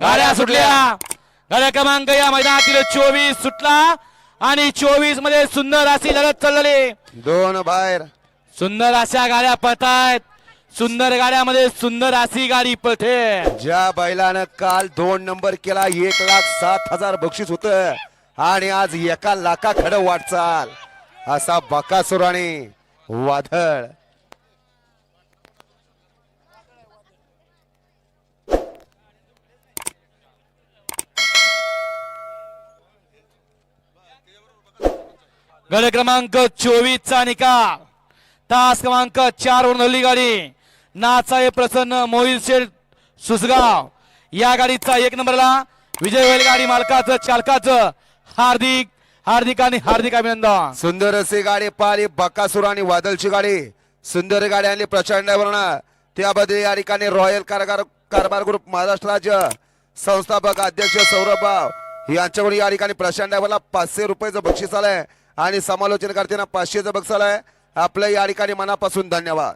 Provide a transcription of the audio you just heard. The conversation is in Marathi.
गाड्या सुटल्या. गाड्या क्रमांक या मैदानातील चोवीस सुटला आणि चोवीसमध्ये सुंदर अशी लढत चाललेली. दोन बाहेर. सुंदर अशा गाड्या पळतायत. सुंदर गाड्यामध्ये सुंदर अशी गाडी पळते. ज्या बैलानं काल दोन नंबर केला एक लाख सात हजार बक्षीस होत. आणि आज एका लाखा खडं वाटचाल. असा बकासूर आणि वादळ. गड क्रमांक चोवीस चा निकाल. तास क्रमांक चार वरून हल्ली गाडी. नाचाळे प्रसन्न मोहिल शेठ सुसगाव. या गाडीचा एक नंबरला विजय होईल गाडी मालकाचं चालकाचं हार्दिक हार्दिक आणि हार्दिक अभिनंदन. सुंदर असे गाडी पाहिली बकासूर आणि वादळची गाडी. सुंदर गाडी आणली प्रचंड वर्ण. त्याबद्दल या ठिकाणी रॉयल कारगार कारभार ग्रुप महाराष्ट्र राज्य संस्थापक अध्यक्ष सौरभ भाव यांच्याकडून या ठिकाणी प्रचंड ड्रायव्हरला पाचशे रुपयाचं बक्षीस आलंय. आणि समालोचन करताना पाचशेचा बक्षीस आहे. आपलं या ठिकाणी मनापासून धन्यवाद.